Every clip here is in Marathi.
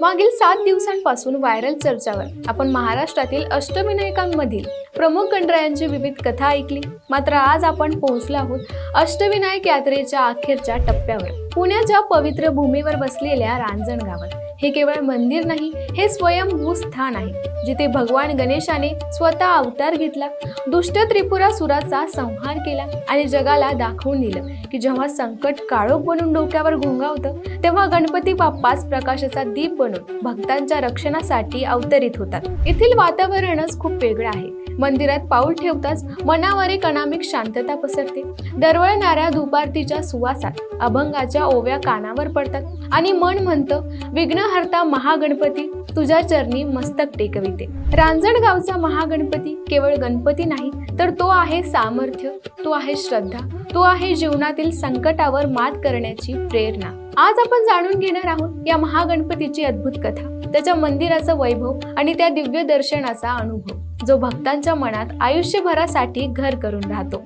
मागील सात दिवसांपासून व्हायरल चर्चावर आपण महाराष्ट्रातील अष्टविनायकांमधील प्रमुख गणरायांची विविध कथा ऐकली. मात्र आज आपण पोहोचलो आहोत अष्टविनायक यात्रेच्या अखेरच्या टप्प्यावर. पुण्याच्या पवित्र भूमीवर बसलेल्या रांजण गावात हे केवळ मंदिर नाही हे स्वयंभू स्थान आहे जिथे भगवान गणेशाने स्वतः अवतार घेतला दुष्ट त्रिपुरा सुराचा संहार केला आणि जगाला दाखवून दिलं की जेव्हा संकट काळोख बनून डोक्यावर घोंगावतं तेव्हा गणपती बाप्पाच प्रकाशाचा दीप बनून भक्तांच्या रक्षणासाठी अवतरित होतात. येथील वातावरणच खूप वेगळं आहे. मंदिरात पाऊल ठेवताच मनावर एक अनामिक शांतता पसरते. दरवळणाऱ्या दुपारतीच्या सुवासात अभंगाच्या ओव्या कानावर पडतात आणि मन म्हणतं विघ्न हरता महागणपती. तुझ्या चरणी मस्तक टेकविते. रांजण गावचा महागणपती केवळ गणपती नाही तर तो आहे सामर्थ्य तो आहे श्रद्धा तो आहे जीवनातील संकटावर मात करण्याची प्रेरणा. आज आपण जाणून घेणार आहोत या महागणपतीची अद्भुत कथा त्याच्या मंदिराचं वैभव आणि त्या दिव्य दर्शनाचा अनुभव. जो भक्तांच्या मनात आयुष्यभरासाठी घर करून राहतो.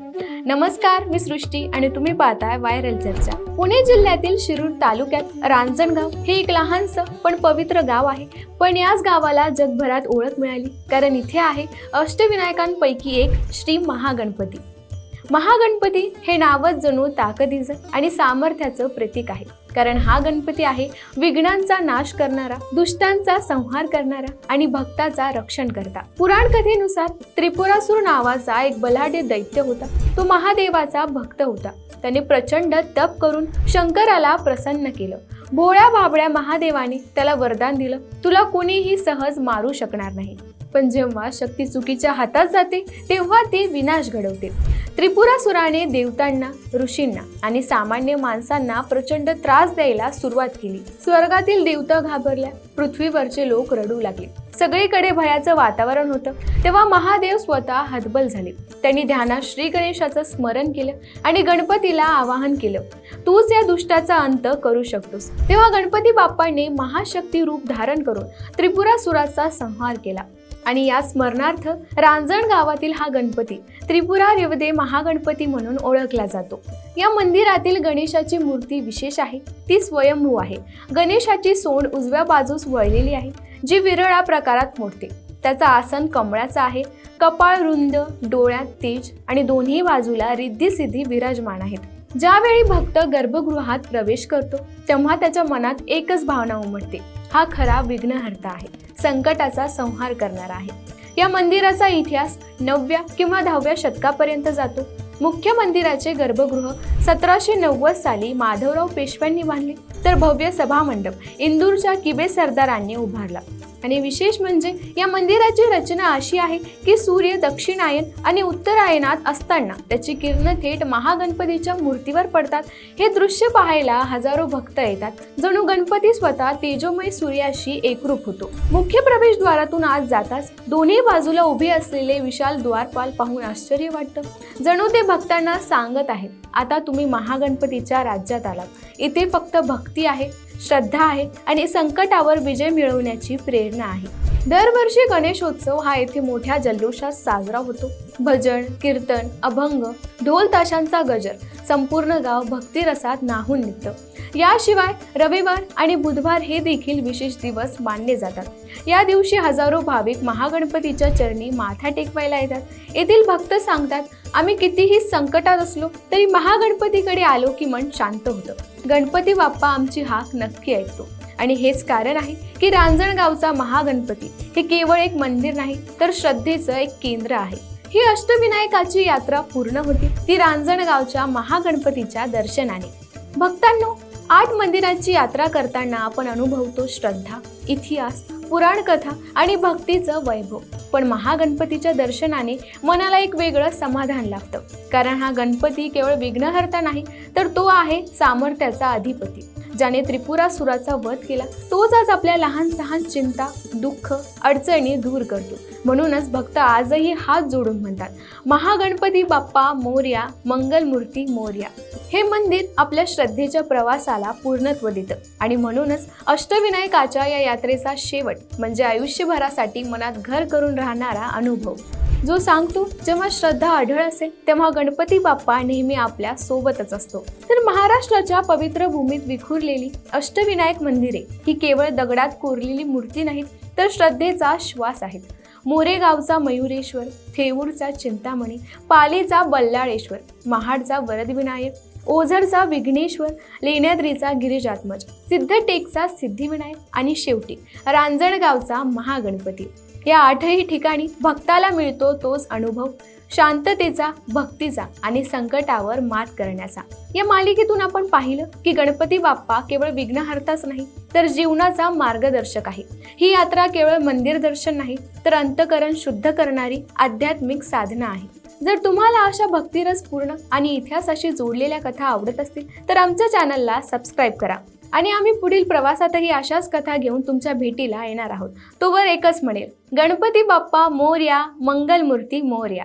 नमस्कार मी सृष्टी आणि तुम्ही पाहताय व्हायरल चर्चा. पुणे जिल्ह्यातील शिरूर तालुक्यात रांजणगाव हे एक लहानसं पण पवित्र गाव आहे. पण याच गावाला जगभरात ओळख मिळाली. कारण इथे आहे अष्टविनायकांपैकी एक श्री महागणपती. महागणपती हे नावच जणू ताकदीचं आणि सामर्थ्याचं प्रतीक आहे. कारण हा गणपती आहे विघ्नांचा नाश करणारा दुष्टांचा संहार करणारा आणि भक्ताचा रक्षण करता. पुराण कथेनुसार त्रिपुरासूर नावाचा एक बलाढ्य दैत्य होता. तो महादेवाचा भक्त होता. त्याने प्रचंड तप करून शंकराला प्रसन्न केलं. भोळ्या बाबड्या महादेवाने त्याला वरदान दिलं तुला कोणीही सहज मारू शकणार नाही. पण जेव्हा शक्ती चुकीच्या हातात जाते तेव्हा ती विनाश घडवते. त्रिपुरासुराने देवतांना ऋषींना आणि सामान्य माणसांना प्रचंड त्रास द्यायला सुरुवात केली. स्वर्गातील देवता घाबरल्या. पृथ्वीवरचे लोक रडू लागले. सगळीकडे भयाचं वातावरण होतं. तेव्हा महादेव स्वतः हतबल झाले. त्यांनी ध्यानात श्री गणेशाचं स्मरण केलं आणि गणपतीला आवाहन केलं तूच या दुष्टाचा अंत करू शकतोस. तेव्हा गणपती बाप्पाने महाशक्ती रूप धारण करून त्रिपुरासुराचा संहार केला. आणि या स्मरणार्थ रांजण गावातील हा गणपती त्रिपुरा रेवदे महागणपती म्हणून ओळखला जातो. या मंदिरातील गणेशाची मूर्ती विशेष आहे. ती स्वयंभू आहे. गणेशाची सोंड उजव्या बाजूस वळलेली आहे जी विरळा प्रकारात मोडते. त्याचं आसन कमळाचं आहे. कपाळ रुंद डोळ्यात तेज आणि दोन्ही बाजूला रिद्धी सिद्धी विराजमान आहेत. ज्यावेळी भक्त गर्भगृहात प्रवेश करतो तेव्हा त्याच्या मनात एकच भावना उमटते. हा खरा विघ्नहर्ता आहे. संकटाचा संहार करणारा आहे. या मंदिराचा इतिहास नवव्या किंवा दहाव्या शतकापर्यंत जातो. मुख्य मंदिराचे गर्भगृह सतराशे नव्वद साली माधवराव पेशव्यांनी बांधले. तर भव्य सभामंडप इंदूरच्या किबे सरदारांनी उभारला. आणि विशेष म्हणजे या मंदिराची रचना अशी आहे की सूर्य दक्षिणायन आणि उत्तरायणात असताना त्याची किरण थेट महागणपतीच्या मूर्तीवर पडतात. हे दृश्य पाहायला हजारो भक्त येतात. जणू गणपती स्वतः तेजोमय सूर्याशी एकरूप होतो. मुख्य प्रवेशद्वारातून आज जाताच दोन्ही बाजूला उभे असलेले विशाल द्वारपाल पाहून आश्चर्य वाटतं. जणू ते भक्तांना सांगत आहेत आता तुम्ही महागणपतीच्या राज्यात आलात. इथे फक्त भक्ती आहे. श्रद्धा आहे आणि संकटावर विजय मिळवण्याची प्रेरणा आहे. दरवर्षी गणेशोत्सव हा येथे मोठ्या जल्लोषात साजरा होतो. भजन कीर्तन अभंग ढोल ताशांचा गजर संपूर्ण गाव भक्तिरसात नाहून निघतं. याशिवाय रविवार आणि बुधवार हे देखील विशेष दिवस मानले जातात. या दिवशी हजारो भाविक महागणपतीच्या चरणी माथा टेकवायला येतात. येथील भक्त सांगतात आम्ही कितीही संकटात असलो तरी महागणपतीकडे आलो की मन शांत होतं. गणपती बाप्पा आमची हाक नक्की ऐकतो. आणि हेच कारण आहे की रांजणगावचा महागणपती हे केवळ एक मंदिर नाही तर श्रद्धेचं एक केंद्र आहे. ही अष्टविनायकाची यात्रा पूर्ण होती ती रांजणगावच्या महागणपतीच्या दर्शनाने. भक्तांनो आठ मंदिरांची यात्रा करताना आपण अनुभवतो श्रद्धा इतिहास पुराण कथा आणि भक्तीचं वैभव. पण महागणपतीच्या दर्शनाने मनाला एक वेगळं समाधान लागतं कारण हा गणपती केवळ विघ्नहर्ता नाही तर तो आहे सामर्थ्याचा अधिपती. ज्याने त्रिपुरा सुराचा वध केला तोच आज आपल्या लहान सहान चिंता दुःख अडचणी दूर करतो. म्हणूनच भक्त आजही हात जोडून म्हणतात महागणपती बाप्पा मोर्या मंगलमूर्ती मोर्या. हे मंदिर आपल्या श्रद्धेच्या प्रवासाला पूर्णत्व देतं. आणि म्हणूनच अष्टविनायकाच्या या यात्रेचा शेवट म्हणजे आयुष्यभरासाठी मनात घर करून राहणारा अनुभव. जो सांगतो जेव्हा श्रद्धा आढळ असेल तेव्हा गणपती बाप्पा नेहमी आपल्या सोबतच असतो. तर महाराष्ट्राच्या पवित्र भूमीत विखुरलेली अष्टविनायक मंदिरे ही केवळ दगडात कोरलेली मूर्ती नाहीत तर श्रद्धेचा श्वास आहेत. मोरेगावचा मयुरेश्वर थेऊरचा चिंतामणी पालीचा बल्लाळेश्वर महाडचा वरदविनायक ओझरचा विघ्नेश्वर लेण्याद्रीचा गिरिजात्मज सिद्धटेकचा सिद्धिविनायक आणि शेवटी रांजणगावचा महागणपती. या आठही ठिकाणी भक्ताला मिळतो तोच अनुभव. शांततेचा भक्तीचा आणि संकटावर मात करण्याचा. या मालिकेतून आपण पाहिलं की गणपती बाप्पा केवळ विघ्नहर्ताच नाही तर जीवनाचा मार्गदर्शक आहे. ही यात्रा केवळ मंदिर दर्शन नाही तर अंतकरण शुद्ध करणारी आध्यात्मिक साधना आहे. जर तुम्हाला अशा भक्तिरस पूर्ण आणि इतिहासाशी जोडलेल्या कथा आवडत असतील तर आमच्या चॅनलला सबस्क्राईब करा. आणि आम्ही पुढील प्रवासातही अशाच कथा घेऊन तुमच्या भेटीला येणार आहोत. तोवर एकच म्हणेल गणपती बाप्पा मोर्या मंगलमूर्ती मोर्या.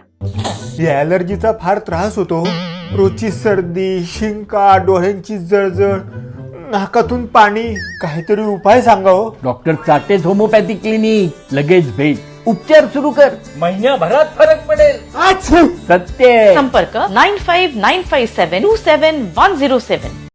या ॲलर्जीचा फार त्रास होतो रोजची सर्दी शिंका डोळ्यांची जळजळ नाकातून पाणी काहीतरी उपाय सांगा हो. डॉक्टर चाटेज होमोपॅथी क्लिनिक लगेच भेट. उपचार सुरू कर. महिन्याभरात फरक पडेल! सत्य संपर्क nine five nine five seven two seven one zero seven.